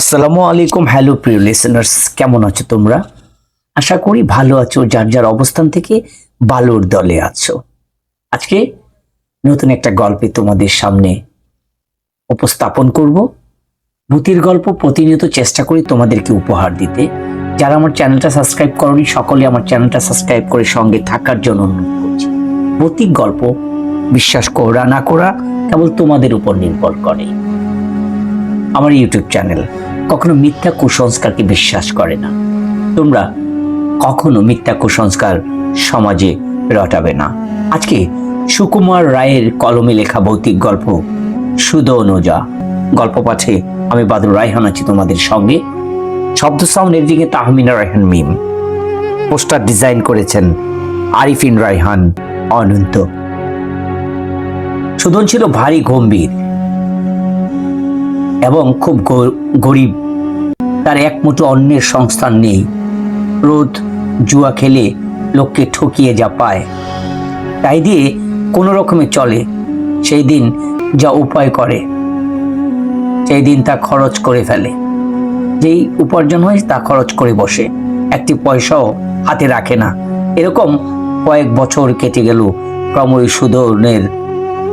আসসালামু আলাইকুম, হ্যালো প্রিয় লিসেনার্স কেমন আছো তোমরা? আশা করি ভালো আছো, যার যার অবস্থান থেকে বালুর দলে আছো। আজকে নতুন একটা গল্পে তোমাদের সামনে উপস্থাপন করব। ভূতির গল্প প্রতিনিয়ত চেষ্টা করি তোমাদেরকে উপহার দিতে। যারা আমার চ্যানেলটা সাবস্ক্রাইব করনি, সকলে আমার চ্যানেলটা সাবস্ক্রাইব করে সঙ্গে থাকার জন্য অনুরোধ করছি। ভৌতিক গল্প, বিশ্বাস করা না করা, কেবল তোমাদের উপর নির্ভর করে। আমার ইউটিউব চ্যানেল কখনো মিথ্যা কুসংস্কারকে বিশ্বাস করে না। তোমরা কখনো মিথ্যা কুসংস্কার সমাজে রটাবে না। আজকে সুকুমার রায়ের কলমে লেখা ভৌতিক গল্প সুদ অনুজা গল্প পাঠে আমি বাদুর রায়হান আছি তোমাদের সঙ্গে। শব্দ সাউন্ড এডিটিংয়ে তাহমিনা রায়হান মিম পোস্টার ডিজাইন করেছেন আরিফিন রায়হান অনন্ত। সুদন ছিল ভারী গম্ভীর। এবং খুব গরিব। তার এক মুঠো অন্যের সংস্থান নেই। রোদ জুয়া খেলে লোককে ঠকিয়ে যা পায়। তাই দিয়ে কোনো রকমে চলে। সেই দিন যা উপায় করে, সেই দিন তা খরচ করে ফেলে। যেই উপার্জন হয় তা খরচ করে বসে। একটি পয়সাও হাতে রাখে না। এরকম কয়েক বছর কেটে গেল। ক্রমই সুদনের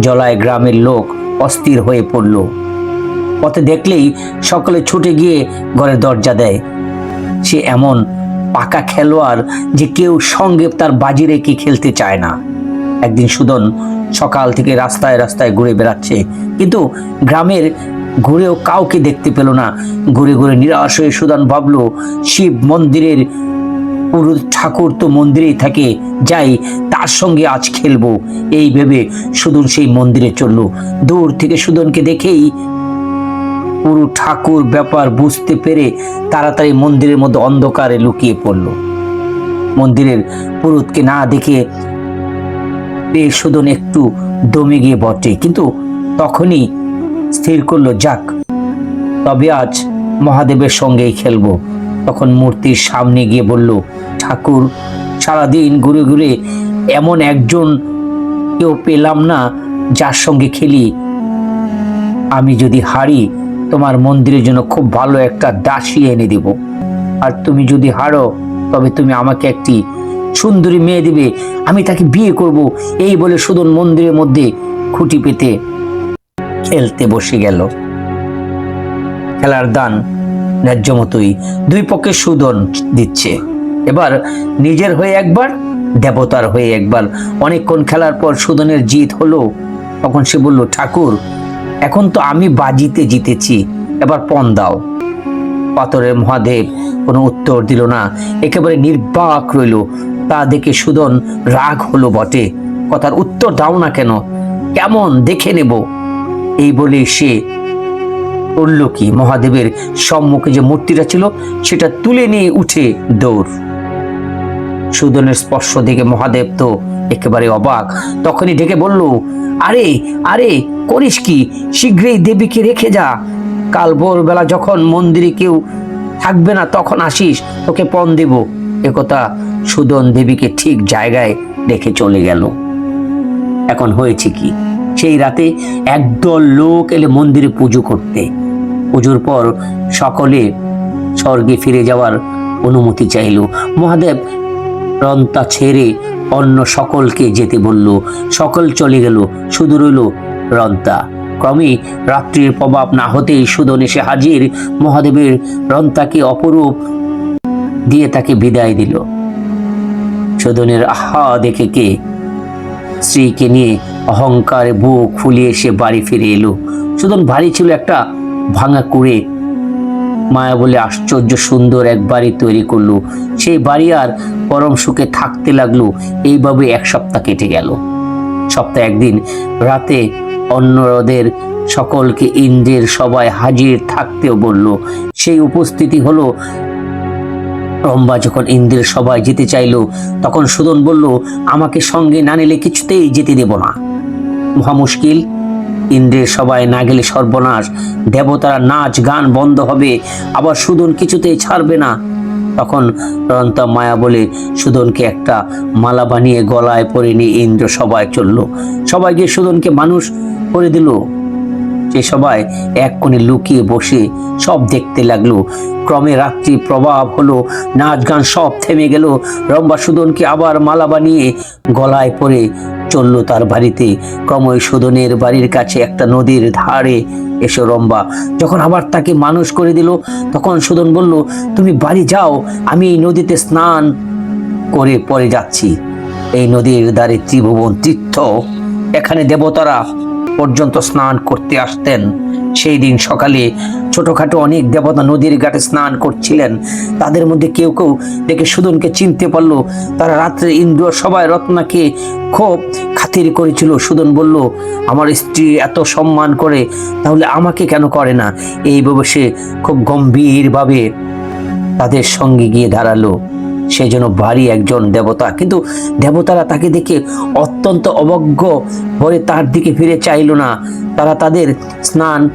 জলায় গ্রামের লোক অস্থির হয়ে পড়ল। পথে দেখলেই সকলে ছুটে গিয়ে ঘরের দরজা দেয়। সে এমন পাকা খেলোয়াড় যে কেউ সঙ্গে তার বাজি রেখে খেলতে চায় না। একদিন সুদন সকাল থেকে রাস্তায় রাস্তায় ঘুরে বেড়াচ্ছে, কিন্তু গ্রামের ঘুরেও কাউকে দেখতে পেল না। ঘুরে ঘুরে নিরাশ হয়ে সুদন ভাবলো, শিব মন্দিরের পুরো ঠাকুর তো মন্দিরেই থাকে, যাই তার সঙ্গে আজ খেলব। এই ভেবে সুদন সেই মন্দিরে চলল। দূর থেকে সুদনকে দেখেই পুরো ঠাকুর ব্যাপার বুঝতে পেরে তাড়াতাড়ি মন্দিরের মধ্যে অন্ধকারে লুকিয়ে পড়ল। মন্দিরের পুরুতকে না দেখে সুদন একটু দমে গিয়ে বটে, কিন্তু তখনই স্থির করল, যাক, তবে আজ মহাদেবের সঙ্গেই খেলব। তখন মূর্তির সামনে গিয়ে বলল, ঠাকুর, সারাদিন ঘুরে ঘুরে এমন একজন কেউ পেলাম না যার সঙ্গে খেলি। আমি যদি হারি তোমার মন্দিরের জন্য খুব ভালো একটা দাসী এনে দেব। আর তুমি যদি হারো, তবে তুমি আমাকে একটি সুন্দরী মেয়ে দিবে। আমি তাকে বিয়ে করব। এই বলে সুদন মন্দিরের মধ্যে খুঁটি পেতে খেলতে বসে গেল। খেলার দান ন্যায্য মতোই দুই পক্ষে সুদন দিচ্ছে। এবার নিজের হয়ে একবার, দেবতার হয়ে একবার। অনেকক্ষণ খেলার পর সুদনের জিত হলো। তখন সে বলল, ঠাকুর এখন তো আমি বাজিতে জিতেছি। এবার পণ দাও। পাথরের মহাদেব কোনো উত্তর দিল না, একেবারে নির্বাক রইল। তা দেখে সুদন রাগ হলো বটে। কথার উত্তর দাও না কেন, কেমন দেখে নেব। এই বলে সে করল কি, মহাদেবের সম্মুখে যে মূর্তিটা ছিল, সেটা তুলে নিয়ে উঠে দৌড়। সুদনের স্পর্শ দেখে মহাদেব তো একেবারে অবাক। তখনই ডেকে বলল, আরে আরে, করিস কি? শীঘ্রই দেবীকে রেখে যা। কাল ভোরবেলা যখন মন্দিরে কেউ থাকবে না, তখন আসিস, তোকে পণ দেব। একথা সুদন দেবীকে ঠিক জায়গায় রেখে চলে গেল। এখন হয়েছে কি? সেই রাতে একদল লোক এলে মন্দিরে পুজো করতে। পুজোর পর সকলে স্বর্গে ফিরে যাওয়ার অনুমতি চাইল। মহাদেব রন্তা ছেড়ে অন্য সকলকে যেতে বলল। সকল চলে গেল, শুধু রইল রন্তা। ক্রমে রাত্রির প্রভাব না হতেই সুদন এসে হাজির মহাদেবের রন্তাকে অপরূপ দিয়ে তাকে বিদায় দিল। সুদনের আহা, দেখে কে? স্ত্রীকে নিয়ে অহংকারে বুক ফুলিয়ে এসে বাড়ি ফিরে এলো। সুদন বাড়ি ছিল একটা ভাঙা কুড়ে। মায়া বলে আশ্চর্য সুন্দর এক বাড়ি তৈরি করল। সেই বাড়ি আর পরম সুখে থাকতে লাগল। এইভাবে এক সপ্তাহ কেটে গেল। সপ্তাহে একদিন রাতে অন্যদের সকলকে ইন্দ্রের সবাই হাজির থাকতেও বলল, সেই উপস্থিতি হলো। রম্বা যখন ইন্দ্রের সবাই যেতে চাইলো, তখন সুদন বলল, আমাকে সঙ্গে না নিলে কিছুতেই যেতে দেব না। মহা মুশকিল। ইন্দ্রের সবাই না গেলে সর্বনাশ। দেবতারা নাচ গান বন্ধ হবে, আবার সুদন কিছুতেই ছাড়বে না। তখন রন্তা মায়া বলে সুদনকে একটা মালা বানিয়ে গলায় পরে নিয়ে ইন্দ্র সবাই চলল। সবাই গিয়ে সুদনকে মানুষ করে দিল। সে সবাই এক কোণে লুকিয়ে বসে সব দেখতে লাগল। ক্রমে রাত্রি প্রভাব হলো, নাচ গান সব থেমে গেল। রম্বা সুদনকে আবার মালা বানিয়ে গলায় পরে চলল তার বাড়িতে। ক্রমই সুদনের বাড়ির কাছে একটা নদীর ধারে এসো রম্বা। যখন আবার তাকে মানুষ করে দিল, তখন সুদন বলল, তুমি বাড়ি যাও, আমি এই নদীতে স্নান করে পরে যাচ্ছি। এই নদীর দ্বারে ত্রিভুবন তীর্থ। এখানে দেবতারা পর্যন্ত স্নান করতে আসতেন। সেই দিন সকালে ছোটখাটো অনেক দেবতা নদীর ঘাটে স্নান করছিলেন। তাদের মধ্যে কেউ কেউ দেখে সুদনকে চিনতে পারল। তারা রাত্রে ইন্দ্র সবাই রত্নাকে খুব খাতির করেছিল। সুদন বলল, আমার স্ত্রী এত সম্মান করে, তাহলে আমাকে কেন করে না? এইভাবে সে খুব গম্ভীরভাবে তাদের সঙ্গে গিয়ে দাঁড়াল। সে যেন বাড়ি একজন দেবতা। কিন্তু দেবতারা তাকে দেখে অত্যন্ত অবজ্ঞ হয়ে তার দিকে ফিরে চাইলো না। তারা তাদের স্নান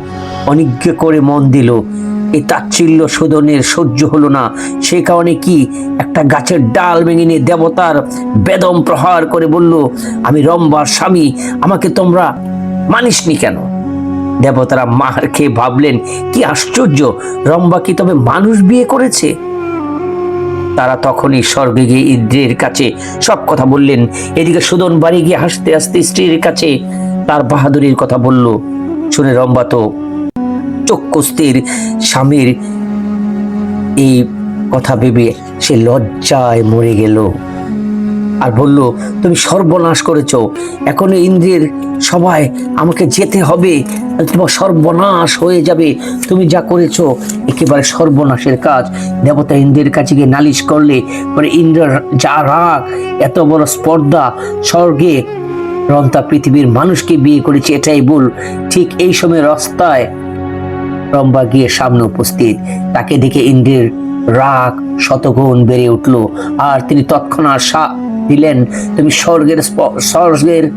অনিজ্ঞ করে মন দিল। এই তাচ্ছিল্য শোধনের সহ্য হলো না। সে কারণে কি একটা গাছের ডাল ভেঙে নিয়ে দেবতার বেদম প্রহার করে বলল, আমি রম্বার স্বামী, আমাকে তোমরা মানিসনি কেন? দেবতারা মার খেয়ে ভাবলেন, কি আশ্চর্য! রম্বা কি তবে মানুষ বিয়ে করেছে? তারা তখনই স্বর্গে গিয়ে ইন্দ্রের কাছে সব কথা বললেন। এদিকে সুদন বাড়ি গিয়ে হাসতে হাসতে স্ত্রীর কাছে তার বাহাদুরির কথা বলল, শুনে রম্বা তো স্বামীর এই কথা ভেবে সে লজ্জায় মরে গেল। আর বলল, তুমি সর্বনাশ করেছ। এখন ইন্দ্রের সবাই আমাকে যেতে হবে। তোমার সর্বনাশ হয়ে যাবে। তুমি যা করেছ, একেবারে সর্বনাশের কাজ। দেবতা ইন্দ্রের কাছে গিয়ে নালিশ করলে, পরে ইন্দ্রের যা রাগ, এত বড় স্পর্ধা, স্বর্গে রন্তা পৃথিবীর মানুষকে বিয়ে করেছে, এটাই ভুল। ঠিক এই সময় রাস্তায় রম্বা গিয়ে সামনে উপস্থিত। তাকে দেখে ইন্দ্রের রাগ শতগুণ বেড়ে উঠল। আর তিনি তৎক্ষণাৎ দিলেন, তুমি স্বর্গের স্বর্গের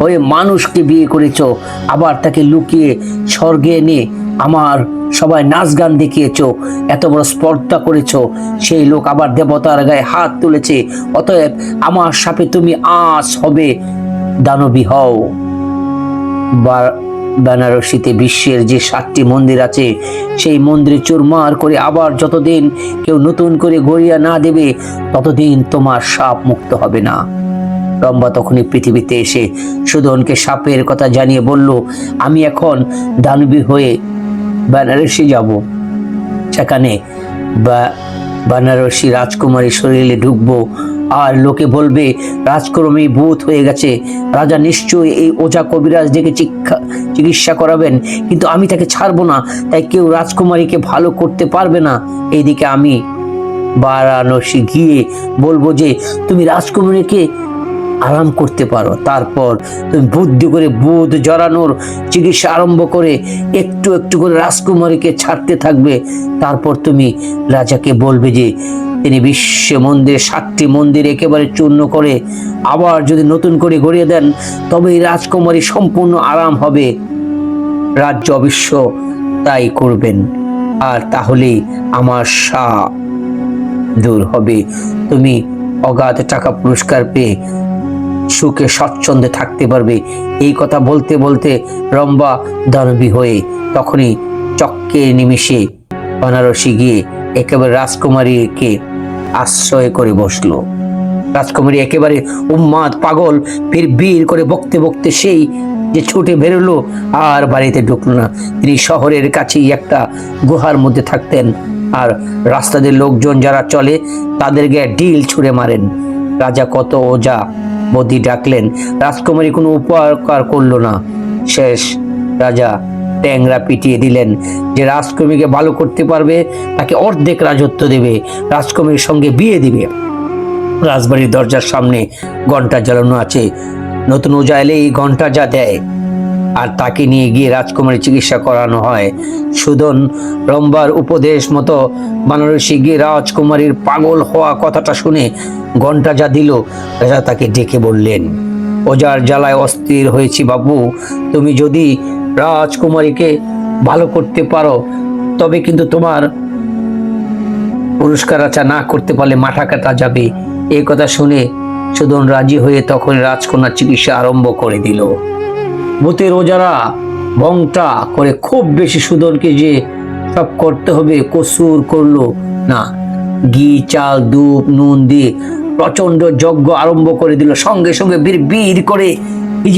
হয়ে মানুষকে বিয়ে করেছ, আবার তাকে লুকিয়ে স্বর্গে এনে আমার সবাই নাচ গান দেখিয়েছ, এত বড় স্পর্ধা করেছ। সেই লোক আবার দেবতার গায়ে হাত তুলেছে, অতএব আমার সাপে তুমি আস হবে, দানবী হও। বা- বেনারসিতে বিশ্বের যে সাতটি মন্দির আছে, সেই মন্দিরে চুরমার করে আবার যতদিন কেউ নতুন করে গড়িয়া না দেবে, ততদিন তোমার সাপ মুক্ত হবে না। রম্বা তখনই পৃথিবীতে এসে সুদনকে সাপের কথা জানিয়ে বলল, আমি এখন দানবী হয়ে বেনারসি যাব। সেখানে বা- বেনারসি রাজকুমারী শরীরে ঢুকবো আর লোকে বলবে, রাজকর্মী ভূত হয়ে গেছে। রাজা নিশ্চয়ই এই ওঝা কবিরাজ ডেকে চিকিৎসা করাবেন। কিন্তু আমি তাকে ছাড়বো না। তাই কেউ রাজকুমারীকে ভালো করতে পারবে না। এইদিকে আমি বারাণসী গিয়ে বলব যে, তুমি রাজকুমারীকে আরাম করতে পারো। তারপর তুমি বুদ্ধি করে বুধ জড়ানোর চিকিৎসা আরম্ভ করে একটু একটু করে রাজকুমারীকে ছাড়তে থাকবে। তারপর তুমি রাজাকে বলবে যে, তিনি বিশ্ব মন্দিরে, সাতটি মন্দির একেবারে চূর্ণ করে আবার যদি নতুন করে গড়িয়ে দেন তবে রাজকুমারী সম্পূর্ণ আরাম হবে। রাজ্য অবশ্য তাই করবেন। আর তাহলেই আমার সা দূর হবে। তুমি অগাধ টাকা পুরস্কার পেয়ে সুখে স্বচ্ছন্দে থাকতে পারবে। এই কথা বলতে বলতে রম্বা দানবী হয়ে তখনই চক্কে নিমিষে বেনারসি গিয়ে একেবারে রাজকুমারীকে আশ্রয় করে বসল। রাজকুমারী একেবারে উন্মাদ পাগল ফির বীর করে বকতে বকতে সেই যে ছুটে বেরোলো আর বাড়িতে ঢুকলো না। তিনি শহরের কাছেই একটা গুহার মধ্যে থাকতেন আর রাস্তাদের লোকজন যারা চলে তাদের গায়ে ডিল ছুঁড়ে মারেন। রাজা কত ওজা বদি ডাকলেন, রাজকুমারী কোনো উপকার করল না। শেষ, রাজা ট্যাংরা পিটিয়ে দিলেন, যে রাজকুমারীকে ভালো করতে পারবে, তাকে অর্ধেক রাজত্ব দেবে, রাজকুমারীর সঙ্গে বিয়ে দিবে। রাজবাড়ির দরজার সামনে ঘণ্টা জ্বালানো আছে। নতুন ওজা এলে এই ঘণ্টা যা দেয়। আর তাকে নিয়ে গিয়ে রাজকুমারী চিকিৎসা করানো হয়। সুদন রম্বার উপদেশ মতো বানারসি গিয়ে রাজকুমারীর পাগল হওয়া কথাটা শুনে ঘণ্টা যা দিল, রাজা তাকে ডেকে বললেন ওজার জ্বালায় অস্থির হয়েছি বাবু, তুমি যদি রাজকুমারীকে ভালো করতে পারো, তবে কিন্তু তোমার পুরস্কার আচা না করতে পারলে মাথা কাটা যাবে। এই কথা শুনে সুদন রাজি হয়ে তখন রাজকন্যার চিকিৎসা আরম্ভ করে দিল। ভূতের ওজারা বংটা করে খুব বেশি সুদনকে যে সব করতে হবে, কসুর করল না। ঘি, চাল, দুধ, নুন দিয়ে প্রচণ্ড যজ্ঞ আরম্ভ করে দিল। সঙ্গে সঙ্গে বীর বীর করে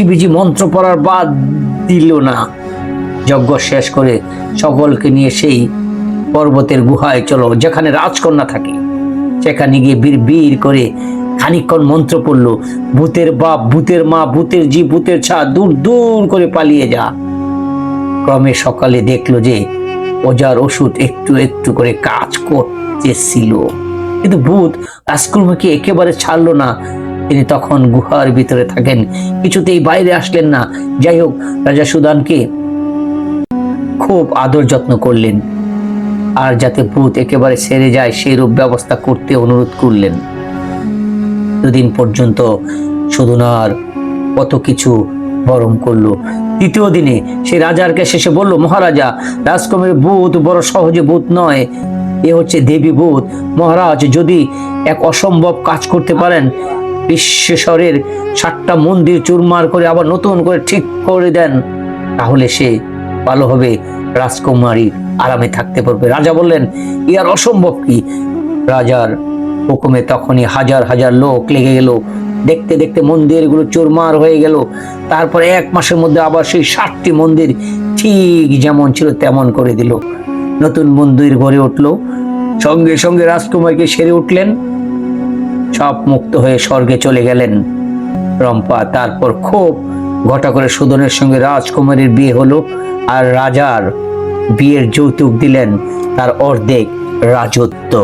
বিজি মন্ত্র পড়ার বাদ দিল না। যজ্ঞ শেষ করে সকলকে নিয়ে সেই পর্বতের গুহায় চলো, যেখানে রাজকন্যা থাকে। সেখানে গিয়ে বীর বীর করে খানিকক্ষণ মন্ত্র পড়ল, ভূতের বাপ, ভূতের মা, ভূতের জি ভূতের ছা দূর দূর করে পালিয়ে যা। ক্রমে সকালে দেখল যে, ওজার ওষুধ একটু একটু করে কাজ করতেছিল। কিন্তু ভূত রাজকুমারকে একেবারে ছাড়লো না। তিনি তখন গুহার ভিতরে থাকেন, কিছুতেই বাইরে আসলেন না। যাই হোক, রাজা সুদানকে খুব আদর যত্ন করলেন, আর যাতে ভূত একেবারে সেরে যায় সেই রূপ ব্যবস্থা করতে অনুরোধ করলেন। দুদিন পর্যন্ত সুদনার কত কিছু বরণ করল। তৃতীয় দিনে সে রাজার কাছে এসে বলল, মহারাজা রাজকুমারের ভূত বড় সহজে ভূত নয়। এ হচ্ছে দেবী ভূত। মহারাজ, যদি এক অসম্ভব কাজ করতে পারেন, বিশ্বেশ্বরের সাতটা মন্দির চুরমার করে আবার নতুন করে ঠিক করে দেন, তাহলে সে ভালো হবে। রাজকুমারী আরামে থাকতে পারবে। রাজা বললেন ইয়ার অসম্ভব কি? রাজার হুকুমে তখনই হাজার হাজার লোক লেগে গেল। দেখতে দেখতে মন্দিরগুলো চুরমার হয়ে গেল। তারপরে এক মাসের মধ্যে আবার সেই ষাটটি মন্দির ঠিক যেমন ছিল তেমন করে দিল। নতুন মন্দির গড়ে উঠল। সঙ্গে সঙ্গে রাজকুমারকে সেরে উঠলেন। সব মুক্ত হয়ে স্বর্গে চলে গেলেন। রম্পা তারপর খুব ঘটা করে সুদনের সঙ্গে রাজকুমারীর বিয়ে হলো আর রাজার বিয়ের যৌতুক দিলেন। তার অর্ধেক রাজত্ব।